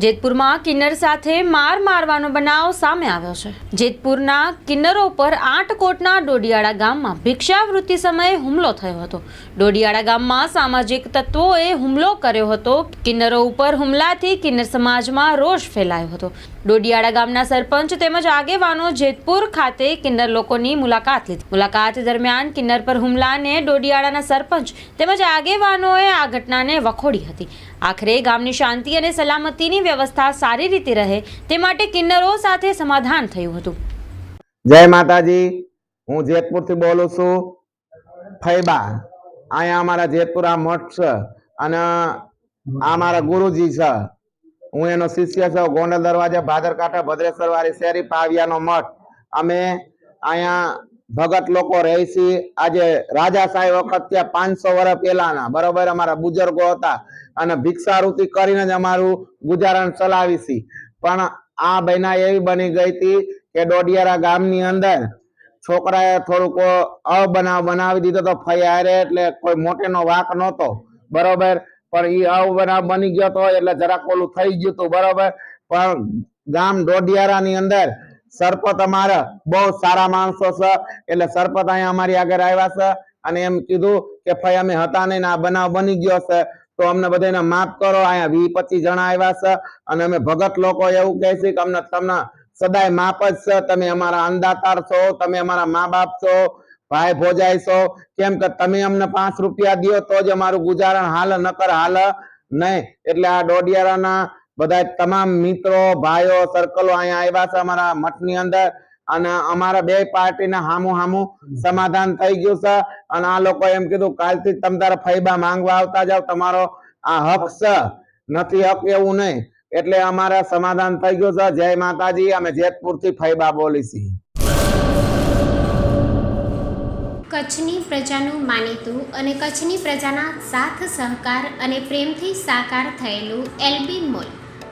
જેતપુરમાં કિન્નર સાથે માર મારવાનો બનાવ સામે આવ્યો છે. જેતપુરના કિન્નરો પર આટકોટના ડોડિયાળા ગામમાં ભિક્ષાવૃત્તિ સમયે હુમલો થયો હતો. ડોડિયાળા ગામમાં સામાજિક તત્વોએ હુમલો કર્યો હતો. કિન્નરો ઉપર હુમલાથી કિન્નર સમાજમાં રોષ ફેલાયો હતો. ડોડિયાળા ગામના સરપંચ તેમજ આગેવાનો જેતપુર ખાતે કિન્નર લોકોની મુલાકાત લીધી. મુલાકાત દરમિયાન કિન્નર પર હુમલાને ડોડિયાળાના સરપંચ તેમજ આગેવાનોએ આ ઘટનાને વખોડી હતી. આખરે ગામની શાંતિ અને સલામતીની વ્યવસ્થા સારી રીતે રહે તે માટે કિન્નરો સાથે સમાધાન થયું હતું. જય માતાજી. હું જેતપુરથી બોલું છું. ફૈબા. અહીંયા અમારા જેતપુર આ મઠ છે અને આ મારા ગુરુજી છે. હું એનો શિષ્ય છું. ગોંડલ દરવાજા, ભાદરકાંઠા, ભદ્રેશ્વર વાળી શેરી, પાવિયાનો મઠ. અમે અહીંયા ભગત લોકો રહેશે. આજે આજે સાહેબ વખત ત્યાં પાંચસો વર્ષ પહેલાના. બરોબર, અમારા બુજુર્ગો હતા. અને ભિક્ષાવૃત્તિ કરીને જ અમારું ગુજારણ ચલાવી છીએ પણ આ બહેના એવી બની ગઈ હતી કે ડોડિયારા ગામની અંદર છોકરાએ થોડુંક અબનાવ બનાવી દીધો તો ફૈયારે એટલે કોઈ મોટેનો વાક નહોતો. બરોબર, પણ એ અબનાવ બની ગયો તો એટલે જરાક ઓલું થઈ ગયું હતું. બરોબર, પણ ગામ ડોડિયારાની અંદર સરપત અમારા બહુ સારા માણસો છે. એટલે સરપત અહીંયા અમારી આગળ આવ્યા છે અને એમ કીધું કે ભાઈ અમે હતા નહીં આ બનાવ બની ગયો છે. તો અમને બધાને માફ કરો. અહીંયા વી પચીસ જણા આવ્યા છે અને અમે ભગત લોકો એવું કહે છે કે અમને તમને સદાય માપ જ છે. તમે અમારા અંદાતાર છો, તમે અમારા મા બાપ છો, ભાઈ ભોજાઈ છો. કેમ કે તમે અમને પાંચ રૂપિયા દ્યો તો જ અમારું ગુજારણ હાલ નકર હાલ નહીં. એટલે આ ડોડિયારાના બધા તમામ મિત્રો, ભાઈઓ સર્કલો અહીંયા આવ્યા છે અમારા મઠની અંદર. અને અમારા બે પાર્ટીના હામુ હામુ સમાધાન થઈ ગયું છે. અને આ લોકો એમ કીધું, કાલથી તમ તારા ફૈબા માંગવા આવતા જાવ તમારો આ હક છે. નથી હક એવું નહીં. એટલે અમારા સમાધાન થઈ ગયું છે. જય માતાજી. અમે જેતપુરથી ફૈબા બોલી છીએ કચ્છની પ્રજાનું માનીતું અને કચ્છની પ્રજાના સાથ સહકાર અને પ્રેમથી સાકાર થયેલું એલબી મોલ.